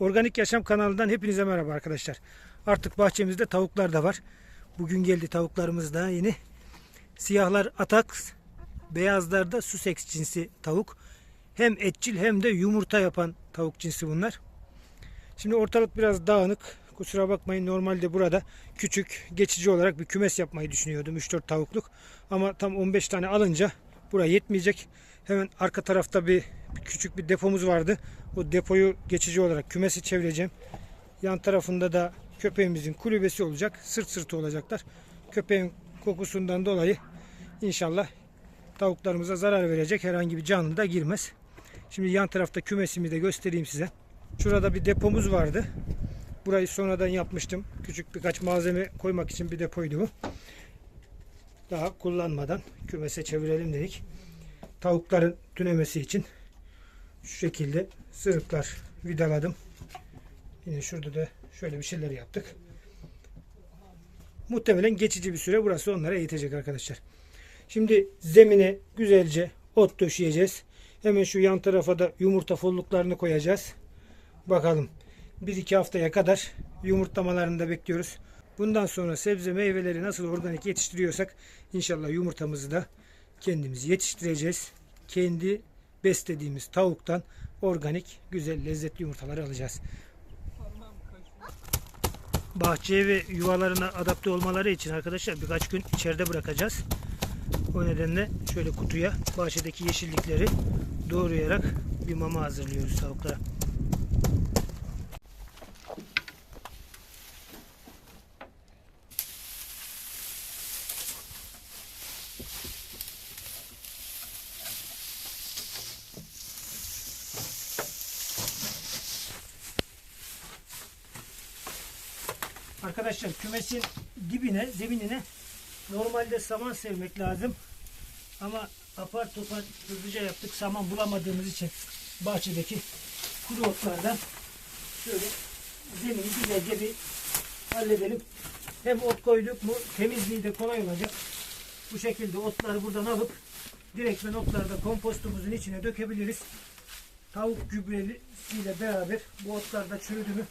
Organik Yaşam kanalından hepinize merhaba arkadaşlar. Artık bahçemizde tavuklar da var. Bugün geldi tavuklarımız da yeni. Siyahlar Atax, beyazlar da Sussex cinsi tavuk. Hem etçil hem de yumurta yapan tavuk cinsi bunlar. Şimdi ortalık biraz dağınık. Kusura bakmayın normalde burada küçük geçici olarak bir kümes yapmayı düşünüyordum 3-4 tavukluk. Ama tam 15 tane alınca buraya yetmeyecek. Hemen arka tarafta bir, küçük bir depomuz vardı. O depoyu geçici olarak kümesi çevireceğim. Yan tarafında da köpeğimizin kulübesi olacak. Sırt sırtı olacaklar. Köpeğin kokusundan dolayı inşallah tavuklarımıza zarar verecek herhangi bir canlı da girmez. Şimdi yan tarafta kümesimi de göstereyim size. Şurada bir depomuz vardı. Burayı sonradan yapmıştım. Küçük birkaç malzeme koymak için bir depoydu bu. Daha kullanmadan kümese çevirelim dedik. Tavukların tünemesi için şu şekilde sırıklar vidaladım. Yine şurada da şöyle bir şeyler yaptık. Muhtemelen geçici bir süre burası onlara yetecek arkadaşlar. Şimdi zemine güzelce ot döşeyeceğiz. Hemen şu yan tarafa da yumurta folluklarını koyacağız. Bakalım. 1-2 haftaya kadar yumurtlamalarını da bekliyoruz. Bundan sonra sebze meyveleri nasıl organik yetiştiriyorsak inşallah yumurtamızı da kendimiz yetiştireceğiz. Kendi beslediğimiz tavuktan organik güzel lezzetli yumurtaları alacağız. Bahçeye ve yuvalarına adapte olmaları için arkadaşlar birkaç gün içeride bırakacağız. O nedenle şöyle kutuya bahçedeki yeşillikleri doğrayarak bir mama hazırlıyoruz tavuklara. Arkadaşlar kümesin dibine, zeminine normalde saman sermek lazım. Ama apar topar hızlıca yaptık. Saman bulamadığımız için bahçedeki kuru otlardan şöyle zemini güzelce bir halledelim. Hem ot koyduk mu temizliği de kolay olacak. Bu şekilde otları buradan alıp direktmen otları da kompostumuzun içine dökebiliriz. Tavuk gübresiyle beraber bu otlar da çürüdü mü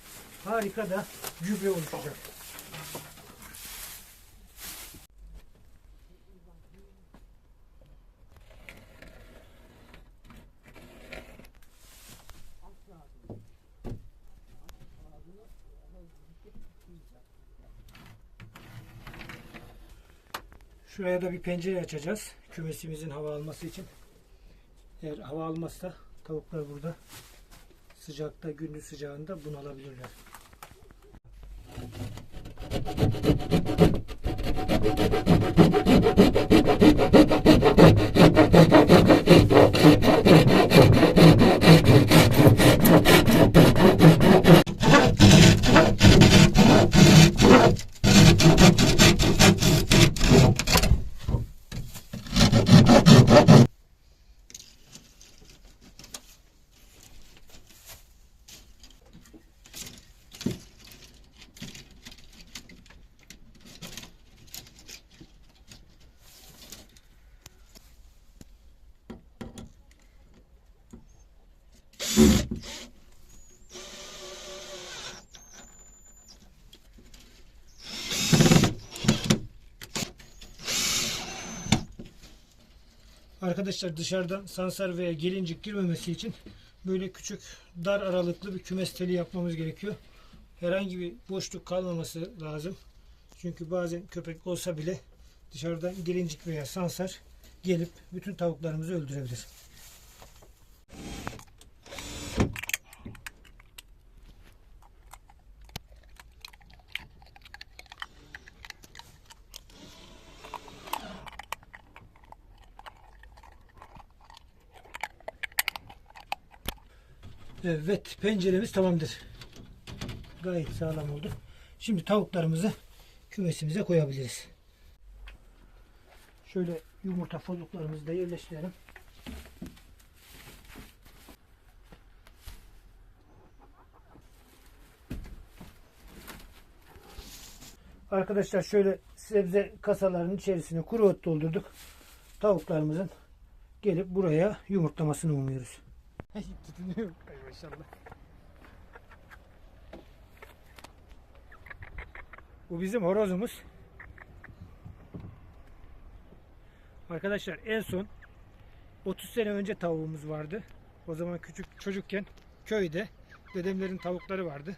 harika da gübre oluşacak. Şuraya da bir pencere açacağız. Kümesimizin hava alması için. Eğer hava almazsa tavuklar burada sıcakta, gündüz sıcağında bunalabilirler. Arkadaşlar dışarıdan sansar veya gelincik girmemesi için böyle küçük dar aralıklı bir kümes teli yapmamız gerekiyor. Herhangi bir boşluk kalmaması lazım. Çünkü bazen köpek olsa bile dışarıdan gelincik veya sansar gelip bütün tavuklarımızı öldürebilir. Evet penceremiz tamamdır. Gayet sağlam oldu. Şimdi tavuklarımızı kümesimize koyabiliriz. Şöyle yumurta folluklarımızı da yerleştirelim. Arkadaşlar şöyle sebze kasalarının içerisine kuru ot doldurduk. Tavuklarımızın gelip buraya yumurtlamasını umuyoruz. Tutunuyorum. Ay maşallah. Bu bizim horozumuz. Arkadaşlar en son 30 sene önce tavuğumuz vardı. O zaman küçük çocukken köyde dedemlerin tavukları vardı.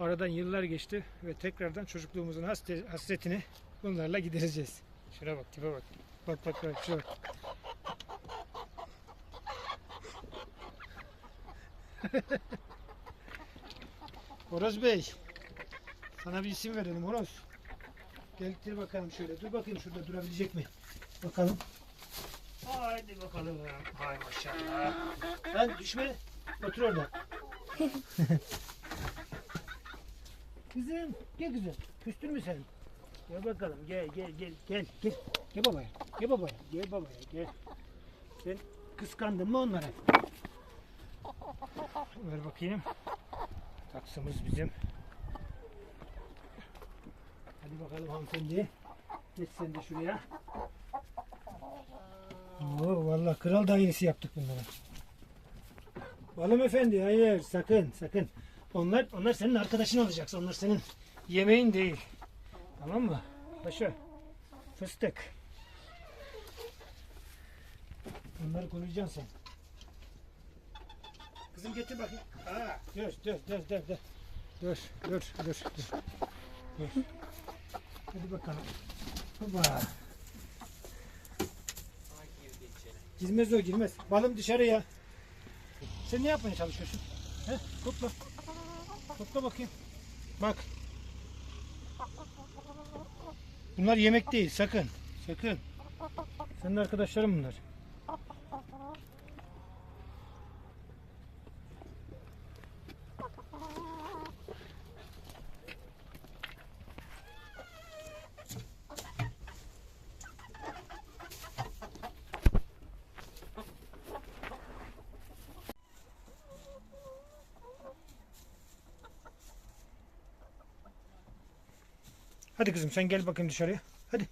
Aradan yıllar geçti ve tekrardan çocukluğumuzun hasretini bunlarla gidereceğiz. Şuna bak tipe bak. Bak bak bak şuna bak. Horoz Bey. Sana bir isim verelim Horoz. Gel dur bakalım şöyle. Dur bakayım şurada durabilecek mi? Bakalım. Haydi bakalım. Hay maşallah. Lan düşme. Otur orada. kızım. Gel kızım. Küstün mü sen? Gel bakalım. Gel gel gel gel. Gel. Gel babaya. Gel babaya. Gel babaya. Gel. Sen kıskandın mı onları? Ver bakayım. Taksımız bizim. Hadi bakalım hanımefendi. Geç sen de şuraya. Oo, vallahi kral dairesi yaptık bunlara. Balım efendi hayır sakın sakın. Onlar onlar senin arkadaşın olacaksın. Onlar senin yemeğin değil. Tamam mı? Paşa. Fıstık. Onları koruyacaksın sen. Kızım getir bakayım. Aa, dur dur dur dur dur. Dur dur dur dur. Dur. Hadi bakalım. Hopa. Girmez o girmez. Balım dışarıya. Sen ne yapmaya çalışıyorsun? He? Topla. Topla bakayım. Bak. Bunlar yemek değil sakın. Sakın. Senin arkadaşların bunlar. Hadi kızım sen gel bakayım dışarıya. Hadi.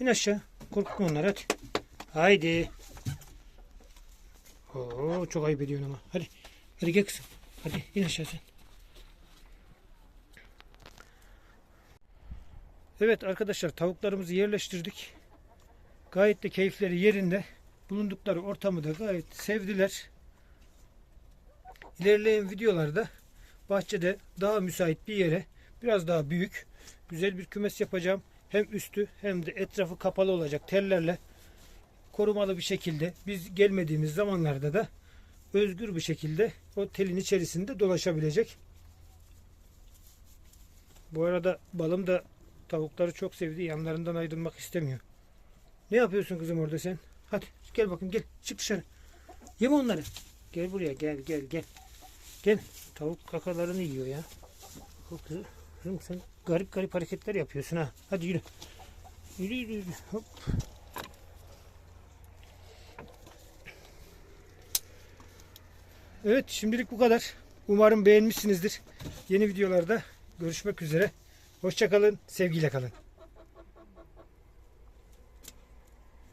İn aşağı. Korkutma onları hadi. Haydi. Oo, çok ayıp ediyorsun ama. Hadi. Hadi gel kızım. Hadi in aşağı sen. Evet arkadaşlar tavuklarımızı yerleştirdik. Gayet de keyifleri yerinde. Bulundukları ortamı da gayet sevdiler. İlerleyen videolarda bahçede daha müsait bir yere biraz daha büyük güzel bir kümes yapacağım. Hem üstü hem de etrafı kapalı olacak tellerle korumalı bir şekilde biz gelmediğimiz zamanlarda da özgür bir şekilde o telin içerisinde dolaşabilecek. Bu arada balım da tavukları çok sevdi. Yanlarından ayrılmak istemiyor. Ne yapıyorsun kızım orada sen? Hadi gel bakayım gel. Çık dışarı. Yeme onları. Gel buraya gel gel gel. Gel. Tavuk kakalarını yiyor ya. Kızım sen garip garip hareketler yapıyorsun ha. Hadi yürü. Yürü yürü yürü. Hop. Evet şimdilik bu kadar. Umarım beğenmişsinizdir. Yeni videolarda görüşmek üzere. Hoşçakalın. Sevgiyle kalın.